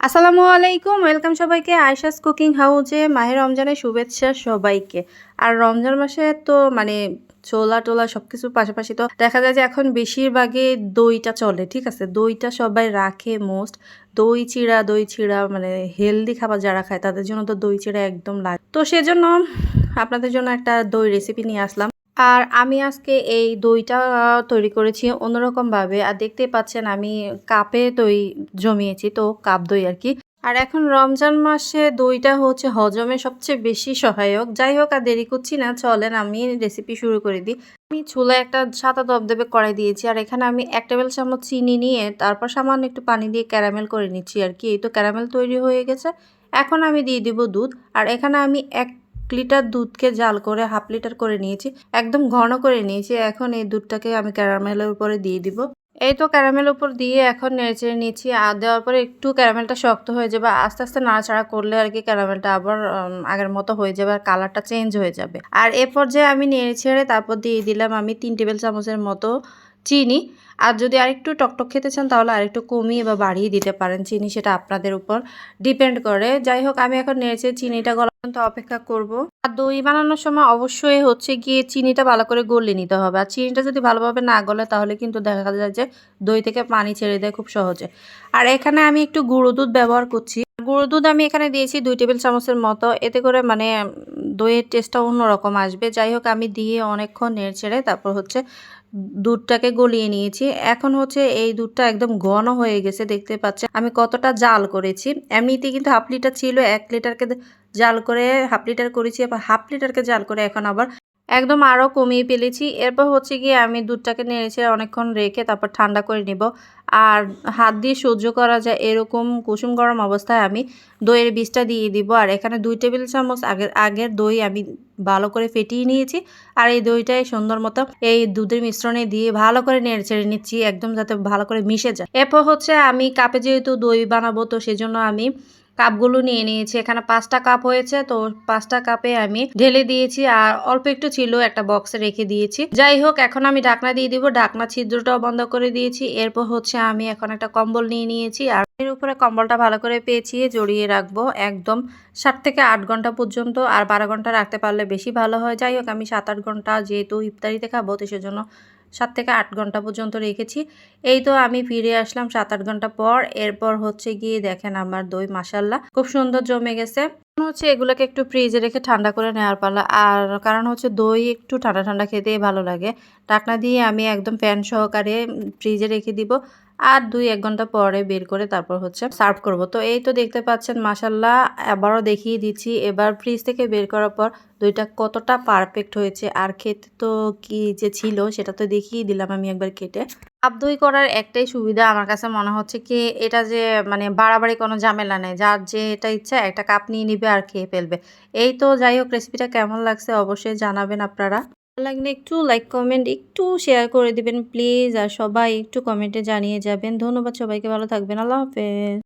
আসসালামু আলাইকুম, ওয়েলকাম সবাইকে আয়শাস কুকিং হাউজে মাহের রমজানের শুভেচ্ছা সবাইকে। আর রমজান মাসে তো মানে ছোলা টোলা সব কিছুর পাশাপাশি তো দেখা যায় যে এখন বেশিরভাগই দইটা চলে, ঠিক আছে? দইটা সবাই রাখে মোস্ট। দই চিড়া দই চিড়া মানে হেলদি খাবার যারা খায় তাদের জন্য তো দই চিড়া একদম লাগে তো সেজন্য আপনাদের জন্য একটা দই রেসিপি নিয়ে আসলাম। আর আমি আজকে এই দইটা তৈরি করেছি অন্যরকমভাবে। আর দেখতেই পাচ্ছেন আমি কাপে দই জমিয়েছি, তো কাপ দই আর কি। আর এখন রমজান মাসে দইটা হচ্ছে হজমে সবচেয়ে বেশি সহায়ক। যাই হোক, আর দেরি করছি না, চলেন আমি রেসিপি শুরু করে দিই। আমি চুলায় একটা সাদা দবদবে কড়াই দিয়েছি, আর এখানে আমি এক টেবিল চামচ চিনি নিয়ে তারপর সামান্য একটু পানি দিয়ে ক্যারামেল করে নিচ্ছি আর কি। এই তো ক্যারামেল তৈরি হয়ে গেছে। এখন আমি দিয়ে দিব দুধ। আর এখানে আমি এক লিটার দুধকে জাল করে, হাফ লিটার করে নিয়েছি। একদম ঘন করে নিয়েছি। এখন এই দুধটাকে আমি ক্যারামেলের উপরে দিয়ে দিব। এই তো ক্যারামেল উপর দিয়ে এখন নেড়েচেড়ে নিচ্ছি। আর দেওয়ার পরে একটু ক্যারামেলটা শক্ত হয়ে যাবে। আস্তে আস্তে নাড়াচাড়া করলে আর কি ক্যারামেলটা আবার আগের মতো হয়ে যাবে আর কালারটা চেঞ্জ হয়ে যাবে। আর এ পর্যায়ে আমি নেড়ে ছেড়ে তারপর দিয়ে দিলাম আমি তিন টেবিল চামচের মতো চিনি। আর যদি আরেকটু টকটক খেতে চান, তাহলে আরেকটু কমিয়ে বা বাড়িয়ে দিতে পারেন চিনি, সেটা আপনাদের উপর ডিপেন্ড করে। যাই হোক, আমি এখন নেড়েছে চিনিটা গলা পর্যন্ত অপেক্ষা করব। আর দই বানানোর সময় অবশ্যই হচ্ছে গিয়ে চিনিটা ভালো করে গলে নিতে হবে। আর চিনিটা যদি ভালোভাবে না গলে, তাহলে কিন্তু দেখা যায় যে দই থেকে পানি ছেড়ে দেয় খুব সহজে। আর এখানে আমি একটু গুঁড়ো দুধ ব্যবহার করছি। গুঁড়ো দুধ আমি এখানে দিয়েছি দুই টেবিল চামচের মতো। এতে করে মানে দইয়ের টেস্টটা অন্যরকম আসবে। যাই হোক আমি দিয়ে অনেকক্ষণ নেড়ে ছেড়ে তারপর হচ্ছে দুধটাকে গলিয়ে নিয়েছি। এখন হচ্ছে এই দুধটা একদম ঘন হয়ে গেছে, দেখতে পাচ্ছে আমি কতটা জাল করেছি। এমনিতে কিন্তু হাফ লিটার ছিল, এক লিটারকে জাল করে হাফ লিটার করেছি, আবার হাফ লিটারকে জাল করে এখন আবার একদম আরও কমিয়ে ফেলেছি। এরপর হচ্ছে গিয়ে আমি দুধটাকে নেড়েছে অনেকক্ষণ রেখে তারপর ঠান্ডা করে নিব। আর হাত দিয়ে সহ্য করা যায় এরকম কুসুম গরম অবস্থায় আমি দইয়ের বীজটা দিয়ে দিব। আর এখানে দুই টেবিল চামচ আগের আগের দই আমি ভালো করে ফেটিয়ে নিয়েছি। আর এই দইটাই সুন্দর মতো এই দুধের মিশ্রণে দিয়ে ভালো করে নেড়ে ছেড়ে নিচ্ছি, একদম যাতে ভালো করে মিশে যায়। এরপর হচ্ছে আমি কাপে যেহেতু দই বানাবো, তো সেজন্য আমি কাপগুলো নিয়ে নিয়েছি। এখানে পাঁচটা কাপ হয়েছে, তো পাঁচটা কাপে আমি ঢেলে দিয়েছি আর অল্প একটু ছিল একটা বক্সে রেখে দিয়েছি। যাই হোক, এখন আমি ঢাকনা দিয়ে দিব। ঢাকনা ছিদ্রটাও বন্ধ করে দিয়েছি। এরপর হচ্ছে আমি এখন একটা কম্বল নিয়ে নিয়েছি আর এর উপরে কম্বলটা ভালো করে পেঁচিয়ে জড়িয়ে রাখব একদম সাত থেকে আট ঘণ্টা পর্যন্ত আর বারো ঘণ্টা রাখতে পারলে বেশি ভালো হয়। যাই হোক, আমি সাত আট ঘণ্টা যেহেতু ইফতারিতে খাব, তো সেজন্য সাত থেকে আট ঘণ্টা পর্যন্ত রেখেছি। এই তো আমি ফিরে আসলাম সাত আট ঘণ্টা পর। এরপর হচ্ছে গিয়ে দেখেন আমার দই মাসাল্লাহ খুব সুন্দর জমে গেছে। হচ্ছে এগুলোকে একটু ফ্রিজে রেখে ঠান্ডা করে নেওয়ার পালা। আর কারণ হচ্ছে দই একটু ঠান্ডা ঠান্ডা খেতেই ভালো লাগে। টাকনা দিয়ে আমি একদম ফ্যান সহকারে ফ্রিজে রেখে দিব। আর দুই, এক ঘণ্টা পরে বের করে তারপর হচ্ছে সার্ভ করব। তো এই তো দেখতে পাচ্ছেন মাসাল্লাহ আবারও দেখিয়ে দিচ্ছি। এবার ফ্রিজ থেকে বের করার পর দইটা কতটা পারফেক্ট হয়েছে আর খেতে তো কি যে ছিল সেটা তো দেখিয়ে দিলাম আমি একবার কেটে। কাপ দই করার একটাই সুবিধা আমার কাছে মনে হচ্ছে কি, এটা যে মানে বাড়াবাড়ি কোনো ঝামেলা নেই। যার যে এটা ইচ্ছা একটা কাপ নিয়ে নিবে আর খেয়ে ফেলবে। এই তো, যাই হোক রেসিপিটা কেমন লাগছে অবশ্যই জানাবেন আপনারা। লাগলে একটু লাইক কমেন্ট একটু শেয়ার করে দিবেন প্লিজ আর সবাই একটু কমেন্টে জানিয়ে যাবেন। ধন্যবাদ সবাইকে, ভালো থাকবেন। আল্লাহ হাফেজ।